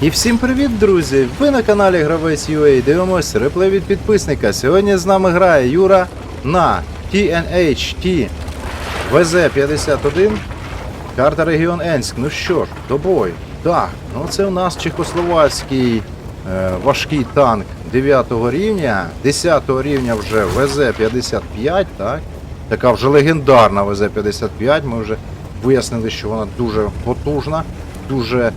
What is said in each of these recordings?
І всім привіт, друзі! Ви на каналі Гравець UA. Дивимось реплей від підписника. Сьогодні з нами грає Юра на TNHT VZ51. Карта регіон Енськ. Ну що ж, до бою. Так, ну це у нас чехословацький е, важкий танк 9 рівня, 10 рівня вже ВЗ-55, так? Така вже легендарна ВЗ-55. Ми вже вияснили, що вона дуже потужна, дуже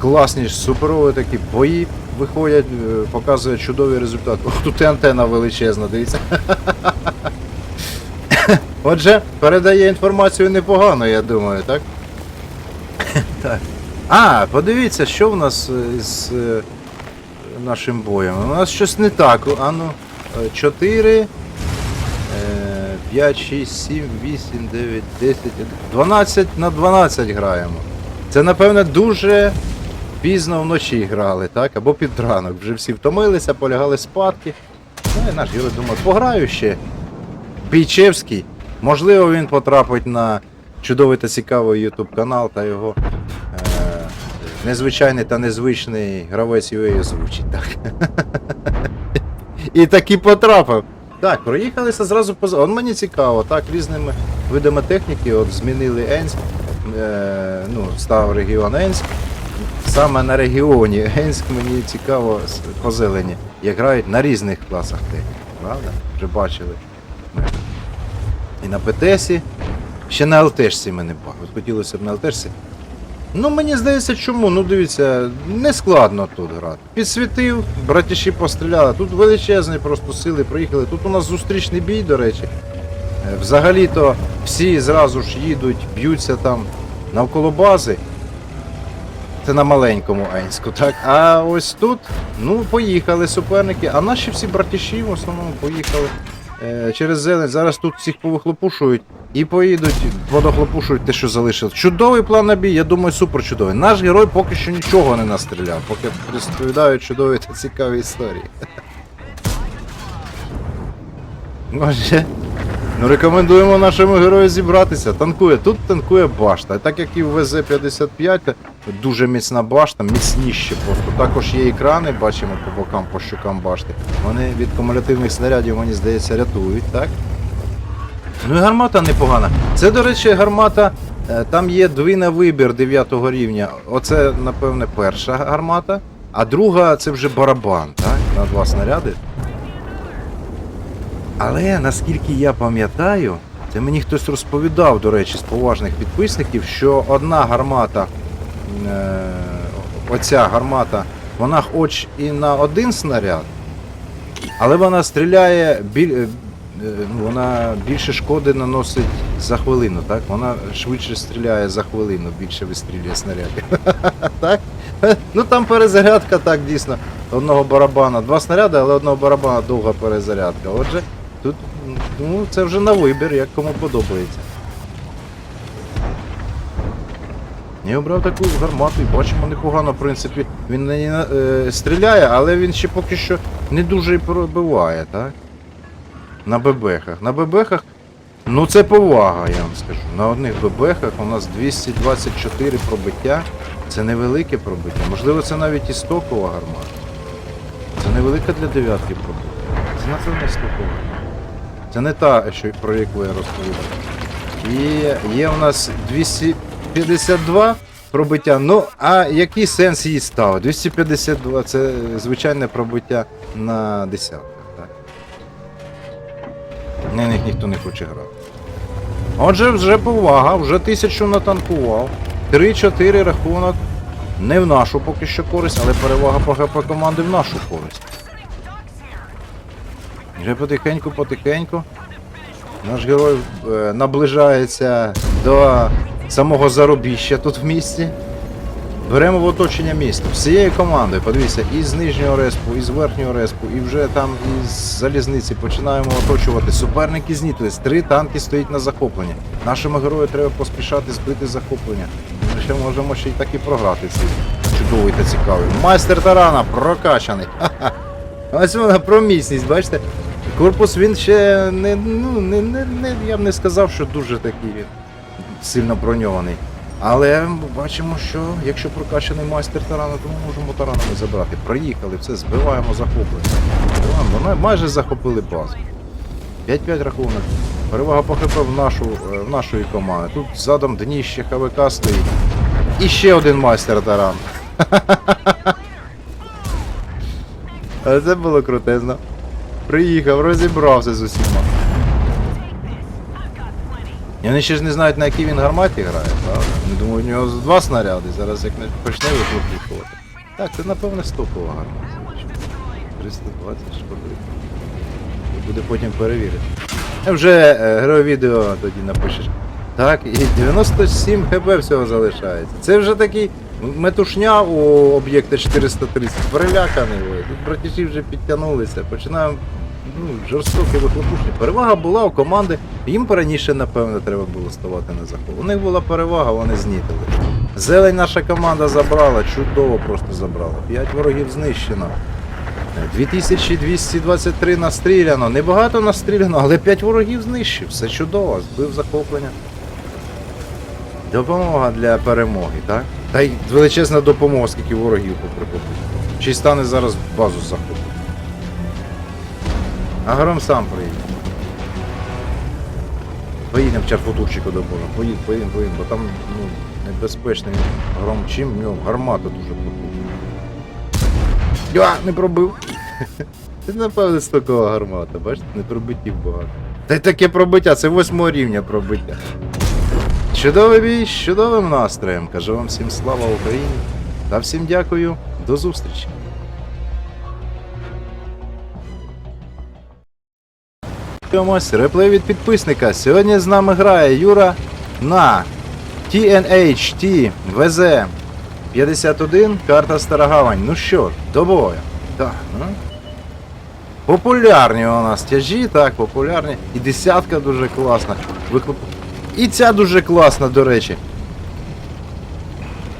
класні, суперові такі бої виходять, е, показує чудовий результат. Ох, тут і антенна величезна, дивіться. Отже, передає інформацію непогано, я думаю, так? так. А, подивіться, що в нас е, з е, нашим боєм. У нас щось не так. А ну, 4, 5, 6, 7, 8, 9, 10, 12 на 12 граємо. Це, напевне, дуже пізно вночі грали, так? Або під ранок. Вже всі втомилися, полягали спадки. Ну і наш Юра думає, пограю ще. Бійчевський. Можливо, він потрапить на чудовий та цікавий YouTube канал та його е, незвичайний та незвичний гравець UA озвучить. Так. І таки потрапив. Так, проїхалися зразу поза. Он мені цікаво, так, різними видами техніки, от змінили Енськ, е, ну, став регіон Енськ. Саме на регіоні Енськ мені цікаво по як грають на різних класах техніки, правда? Вже бачили. І на ПТСі, ще на ЛТшці мене. От хотілося б на ЛТшці. Ну, мені здається, чому? Ну дивіться, не складно тут грати. Підсвітив, братіші постріляли. Тут величезні просто сили приїхали. Тут у нас зустрічний бій, до речі. Е, Взагалі-то всі зразу ж їдуть, б'ються там навколо бази. Це на маленькому Енську, так? А ось тут, ну, поїхали суперники, а наші всі братіші в основному поїхали е, через зелень. Зараз тут всіх повихлопушують і поїдуть, водохлопушують те, що залишили. Чудовий план на бій, я думаю, супер чудовий. Наш герой поки що нічого не настріляв, поки розповідають чудові та цікаві історії. Може, ну рекомендуємо нашому герою зібратися. Танкує. Тут танкує башта. Так як і в ВЗ-55, дуже міцна башта, міцніше просто. Також є екрани, бачимо по бокам, по щокам башти. Вони від кумулятивних снарядів, мені здається, рятують, так? Ну і гармата непогана. Це, до речі, гармата. е, Там є дві на вибір 9 рівня. Оце, напевне, перша гармата, а друга це вже барабан, так? На два снаряди. Але наскільки я пам'ятаю, це мені хтось розповідав, до речі, з поважних підписників, що одна гармата, е, оця гармата, вона хоч і на один снаряд, але вона стріляє біль, е, е, ну, вона більше шкоди наносить за хвилину, так? Вона швидше стріляє за хвилину, більше вистрілює снарядів. так? Ну там перезарядка, так, дійсно. Одного барабана, два снаряди, але одного барабана довга перезарядка. Отже, тут ну, це вже на вибір, як кому подобається. Я обрав таку гармату і бачимо непогано, в принципі. Він на ній е, стріляє, але він ще поки що не дуже і пробиває, так? На бебехах. На бебехах, ну це повага, я вам скажу. На одних бебехах у нас 224 пробиття. Це невелике пробиття. Можливо, це навіть і стокова гармата. Це невелика для дев'ятки пробиття. Це напевно стокова. Це не та, що, про яку я розповідав. І є у нас 252 пробиття. Ну, а який сенс її ставити? 252 це звичайне пробиття на десятках, так? На них ніхто не хоче грати. Отже, вже повага, вже тисячу натанкував. 3-4 рахунок. Не в нашу поки що користь, але перевага по команди в нашу користь. Вже потихеньку, потихеньку. Наш герой е, наближається до самого заробіща тут в місті. Беремо в оточення міста. Всією командою, подивіться, і з нижнього респу, і з верхнього респу, і вже там із залізниці починаємо оточувати. Суперники знітились. Три танки стоять на захоплення. Нашому герою треба поспішати збити захоплення. Ми ще можемо ще й так і програти цей чудовий та цікавий. Майстер тарана прокачаний. Ха-ха. Ось вона про міцність, бачите? Корпус він ще не, ну, не, не, не, я б не сказав, що дуже такий сильно броньований. Але бачимо, що якщо прокачаний майстер тарана, то ми можемо таранами забрати. Проїхали, все, збиваємо захоплення. Збиваємо, майже захопили базу. 5-5 рахунок. Перевага по ХП в, нашу, е, в нашої команди. Тут задом дніще ХВК стоїть. І ще один майстер таран. Це було крутезно. Приїхав, розібрався з усіма. І вони ще ж не знають, на якій він гарматі грає, правда? Вони думають, у нього два снаряди, зараз як не почне вихлопувати. Так, це напевне стопова гармата. 320 шкоди. Буде потім перевірити. Е, Вже е, герой відео тоді напишеш. Так, і 97 хп всього залишається. Це вже такий метушня у об'єкта 430. Переляканий. братіші вже підтягнулися. Починаємо ну, жорстоке вихлопушення. Перевага була у команди. Їм раніше, напевно, треба було ставати на захоп. У них була перевага, вони знітили. Зелень наша команда забрала, чудово просто забрала. 5 ворогів знищено. 2223 настріляно. Небагато настріляно, але 5 ворогів знищив. Все чудово, збив захоплення. Допомога для перемоги, так? Та й величезна допомога, скільки ворогів поприхопив. Чи стане зараз базу захопити. А гром сам приїде. Поїдемо в чарфутурчику допомогу. Поїдемо, поїдемо, поїдемо, бо там ну, небезпечний гром чим, в нього гармата дуже потужна. Я не пробив. Це напевне стокова гармата, бачите, не пробиттів багато. Та й таке пробиття, це восьмого рівня пробиття. Чудовий бій з чудовим настроєм. Кажу вам всім слава Україні та всім дякую. До зустрічі. Дивимось, реплей від підписника. Сьогодні з нами грає Юра на TNHT VZ 51, карта Старогавань. Ну що, до бою. Так, ну. Популярні у нас тяжі, так, популярні. І десятка дуже класна. Вихлоп... І ця дуже класна, до речі.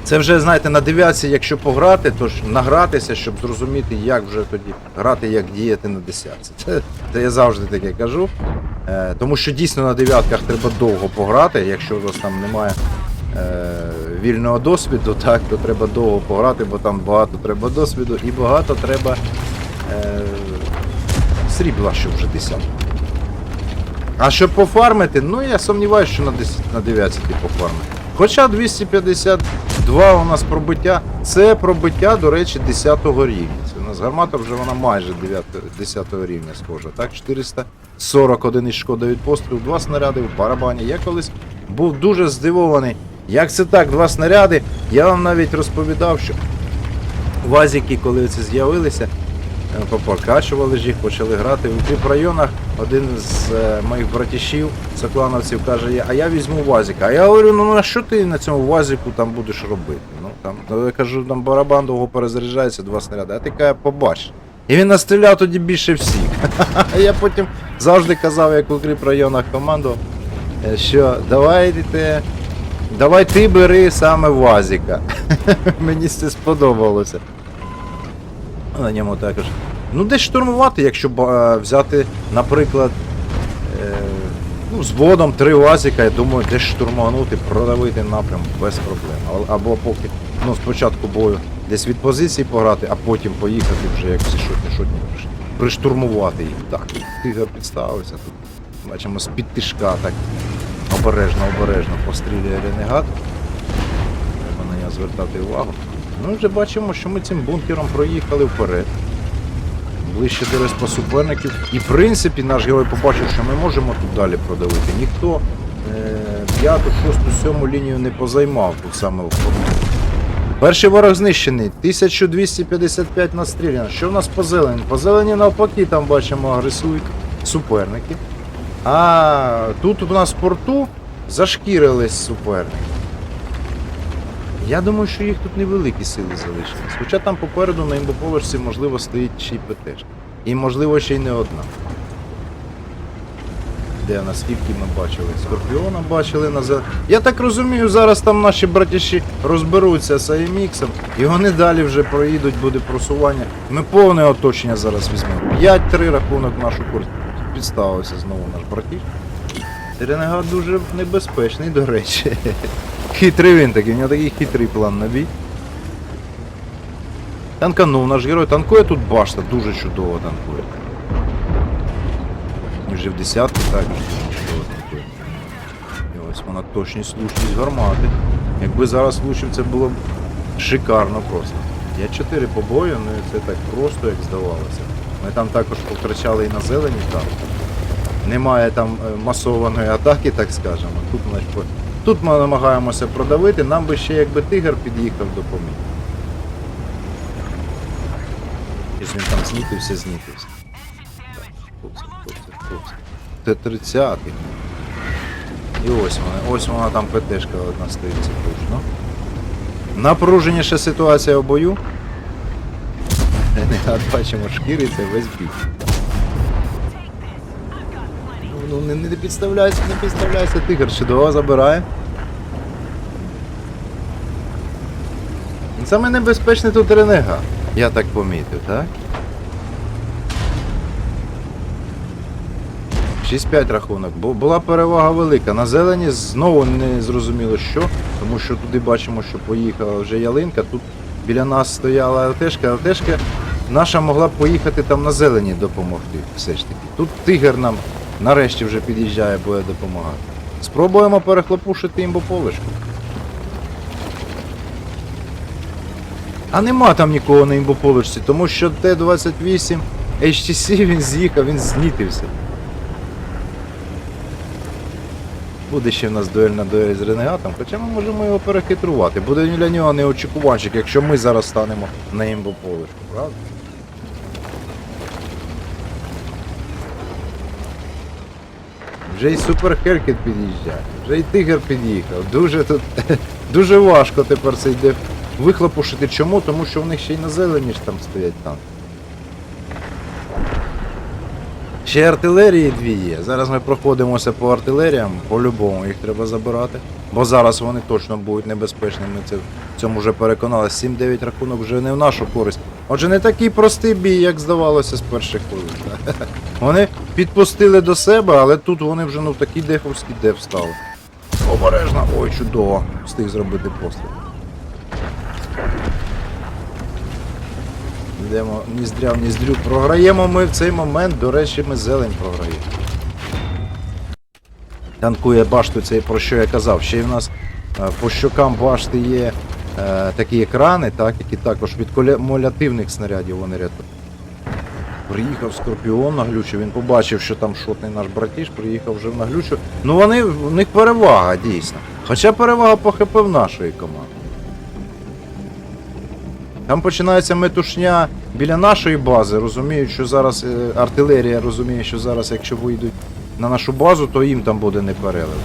Це вже, знаєте, на дев'ятці, якщо пограти, то ж награтися, щоб зрозуміти, як вже тоді грати, як діяти на десятці. Це, це я завжди таке кажу. Е, тому що дійсно на дев'ятках треба довго пограти, якщо у вас там немає е, вільного досвіду, так, то треба довго пограти, бо там багато треба досвіду і багато треба е, срібла, що вже десятку. А щоб пофармити, ну я сумніваюся, що на 10, на 9 ти пофармити. Хоча 252 у нас пробиття, це пробиття, до речі, 10 рівня. Це у нас гармата вже вона майже 9, 10 рівня схожа. Так, 441 із шкода від пострілу, два снаряди в барабані. Я колись був дуже здивований. Як це так, два снаряди? Я вам навіть розповідав, що вазики, коли це з'явилися, попокачували ж їх, почали грати. У тих районах один з е, моїх братішів, соклановців, каже, а я візьму вазика. А я говорю, ну на що ти на цьому вазику там будеш робити? Ну там, ну, я кажу, там барабан довго перезаряджається, два снаряди, а ти каже, побач. І він настріляв тоді більше всіх. Я потім завжди казав, як в укріп районах командував, е, що давайте, давай ти бери саме вазика. Мені це сподобалося. На ньому також. Ну, десь штурмувати, якщо е, взяти, наприклад, е, ну, з водом три вазика, я думаю, десь штурманути, продавити напрям без проблем. А- Або поки, ну, спочатку бою десь від позиції пограти, а потім поїхати вже як всі шотні шотні приштурмувати їх. Так, тигр підставився тут. Бачимо з-під тишка так обережно, обережно пострілює ренегат. Треба на нього звертати увагу. Ну, вже бачимо, що ми цим бункером проїхали вперед. Ближче до респа суперників. І в принципі наш герой побачив, що ми можемо тут далі продавити. Ніхто е, п'яту, шосту, сьому лінію не позаймав тут саме в Перший ворог знищений, 1255 настріляно. Що в нас по зелені? По зелені навпаки, там бачимо, агресують суперники. А тут у нас в порту зашкірились суперники. Я думаю, що їх тут невеликі сили залишились. Хоча там попереду на імбоположці, можливо, стоїть ще й. І можливо ще й не одна. Де наскільки ми бачили? Скорпіона бачили на зе- Я так розумію, зараз там наші братіші розберуться з АМХ, і вони далі вже проїдуть, буде просування. Ми повне оточення зараз візьмемо. 5-3 рахунок нашу курс. Підставився знову наш братіш. Ренегат дуже небезпечний, до речі. Хитрий він такий, у нього такий хитрий план на бій. Танканув наш герой, танкує тут башта, дуже чудово танкує. Вже в десятку також дуже чудово танкує. І ось вона точність слушність гармати. Якби зараз влучив, це було б шикарно просто. Я 4 побою, ну і це так просто, як здавалося. Ми там також потрачали і на зелені там. Немає там е, масованої атаки, так скажемо. Тут, по- тут ми намагаємося продавити, нам би ще якби тигр під'їхав допоміг. Він там знітився, знітився. Так, хлопці, хлопці, хлопці. Т-30. І ось вона, ось вона там ПТшка одна стоїть, це. Напруженіша ситуація в бою. Бачимо шкіриться весь бій. Ну, не, не підставляйся, не підставляйся, тигр чудово забирає. Саме небезпечний тут ренегат, я так помітив, так? 6-5 рахунок, бо була перевага велика. На зелені знову не зрозуміло що, тому що туди бачимо, що поїхала вже ялинка. Тут біля нас стояла ЛТшка, ЛТшка наша могла б поїхати там на зелені допомогти. Все ж таки. Тут тигр нам нарешті вже під'їжджає, буде допомагати. Спробуємо перехлопушити імбополишку. А нема там нікого на імбополишці, тому що Т-28 HTC він з'їхав, він знітився. Буде ще в нас дуель на дуель з Ренегатом, хоча ми можемо його перехитрувати. Буде для нього неочікуванчик, якщо ми зараз станемо на імбополишку, правда? Вже й Супер Херкет під'їжджає, вже й Тигр під'їхав. Дуже тут дуже важко тепер цей деф вихлопушити. Чому? Тому що в них ще й на зелені ж там стоять танки. Ще артилерії дві є. Зараз ми проходимося по артилеріям, по-любому їх треба забирати. Бо зараз вони точно будуть небезпечними. Ми це в цьому вже переконалися. 7-9 рахунок вже не в нашу користь. Отже, не такий простий бій, як здавалося з перших хвилин. Вони підпустили до себе, але тут вони вже ну в такий дефовський деф стали. Обережно, ой, чудово. Встиг зробити постріл. Йдемо ніздря в ніздрю. Програємо ми в цей момент, до речі, ми зелень програємо. Танкує башту цей, про що я казав. Ще й в нас е, по щокам башти є е, такі екрани, так, які також від кумулятивних снарядів вони рятують. Приїхав Скорпіон на глючу, він побачив, що там шотний наш братіш, приїхав вже на глючу. Ну вони, в них перевага, дійсно. Хоча перевага по ХП в нашої команди. Там починається метушня біля нашої бази, розуміють, що зараз е, артилерія розуміє, що зараз, якщо вийдуть на нашу базу, то їм там буде неперелив.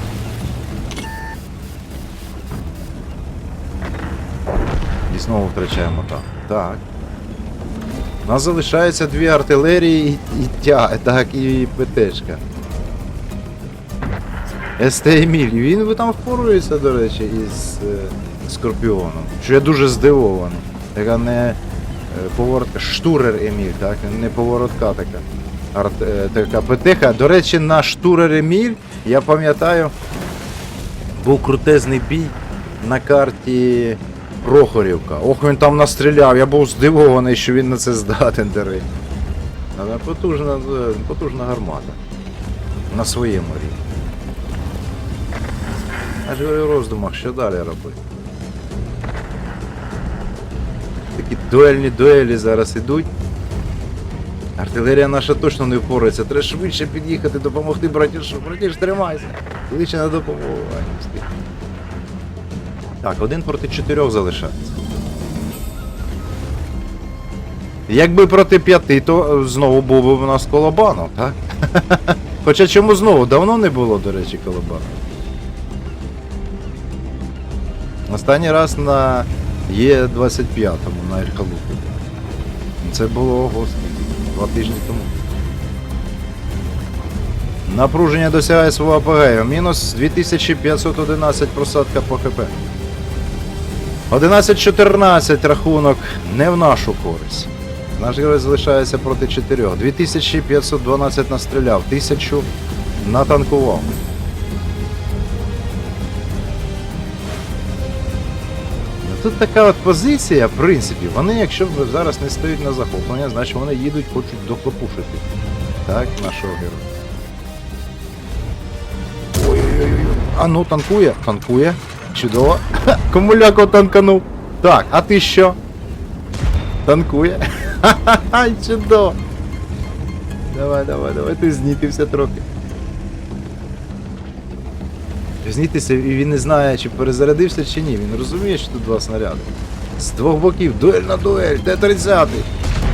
І знову втрачаємо там. Так. У нас залишається дві артилерії і, і тя, так, і ПТшка. СТ Еміль, він там впорується, до речі, із е, Скорпіоном. Що я дуже здивований. Така не е, поворотка, штурер Еміль, так? Не поворотка така. Арт, е, така ПТХ. До речі, на штурер Еміль, я пам'ятаю, був крутезний бій на карті Прохорівка. Ох, він там настріляв, я був здивований, що він на це здатен, речі. Але потужна, е, потужна гармата. На своєму рівні. Я ж говорю в роздумах, що далі робити. Такі дуельні дуелі зараз ідуть. Артилерія наша точно не впорається. Треба швидше під'їхати, допомогти братішу. Братіш, тримайся. Кличе на допомогу. Так, один проти чотирьох залишається. Якби проти п'яти, то е, знову був би у нас колобанов, так? Хоча чому знову? Давно не було, до речі, колобанов. Останній раз на Є25-му на Ельхалупі. Це було господи, два тижні тому. Напруження досягає свого апогею. Мінус 2511 просадка по ХП. 11-14 рахунок не в нашу користь. Наш герой залишається проти 4. 2512 настріляв, 1000 натанкував. тут така от позиція, в принципі, вони, якщо зараз не стоять на захоплення, значить вони їдуть, хочуть дохлопушити. Так, нашого героя. Ой-ой-ой. А ну танкує, танкує. Чудово. Комуляко танканув. Так, а ти що? Танкує. Ха-ха-ха, чудово. Давай, давай, давай, ти знітився трохи. Знітися, і він не знає, чи перезарядився, чи ні. Він розуміє, що тут два снаряди. З двох боків, дуель на дуель, Т-30.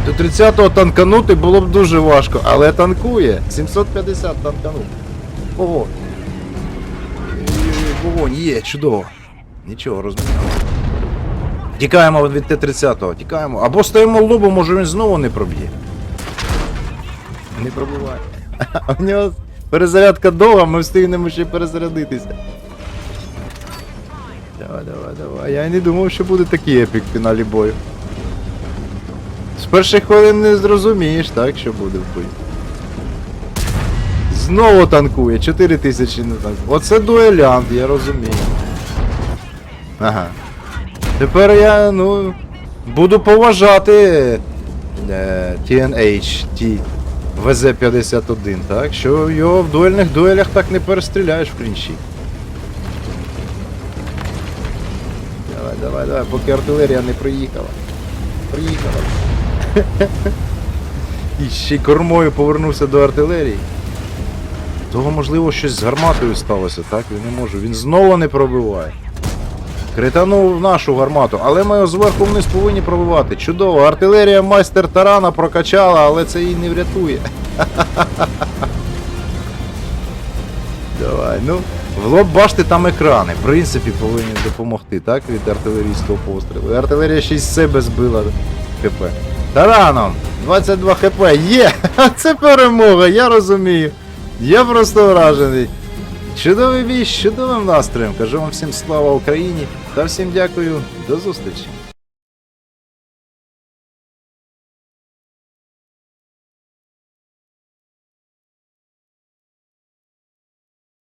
Т-30 танканути було б дуже важко, але танкує. 750 танканув. Ого. Вогонь, є, чудово. Нічого, розміняли. Тікаємо від Т-30, тікаємо. Або стоїмо лобом, може він знову не проб'є. Не пробиває. А в нього перезарядка довга, ми встигнемо ще перезарядитися. Давай, давай, давай. Я не думав, що буде такий епік в фіналі бою. З перших хвилин не зрозумієш, так, що буде в бою. Знову танкує, 4 тисячі не танкує. Оце дуелянт, я розумію. Ага. Тепер я, ну, буду поважати е, TNH, T, VZ51, так? Що його в дуельних дуелях так не перестріляєш в клінчі. Давай, давай, давай, поки артилерія не приїхала. Приїхала. І ще кормою повернувся до артилерії. Того, можливо, щось з гарматою сталося, так? Він не може. Він знову не пробиває. Кританув нашу гармату, але ми зверху вниз повинні пробивати. Чудово, артилерія майстер тарана прокачала, але це її не врятує. Давай, ну. В лоб бачите, там екрани. В принципі, повинні допомогти, так? Від артилерійського пострілу. Артилерія ще й з себе збила ХП. Тараном! 22 хп. Є! Це перемога, я розумію. Я просто вражений. Чудовий бій чудовим настроєм. Кажу вам всім слава Україні та всім дякую. До зустрічі.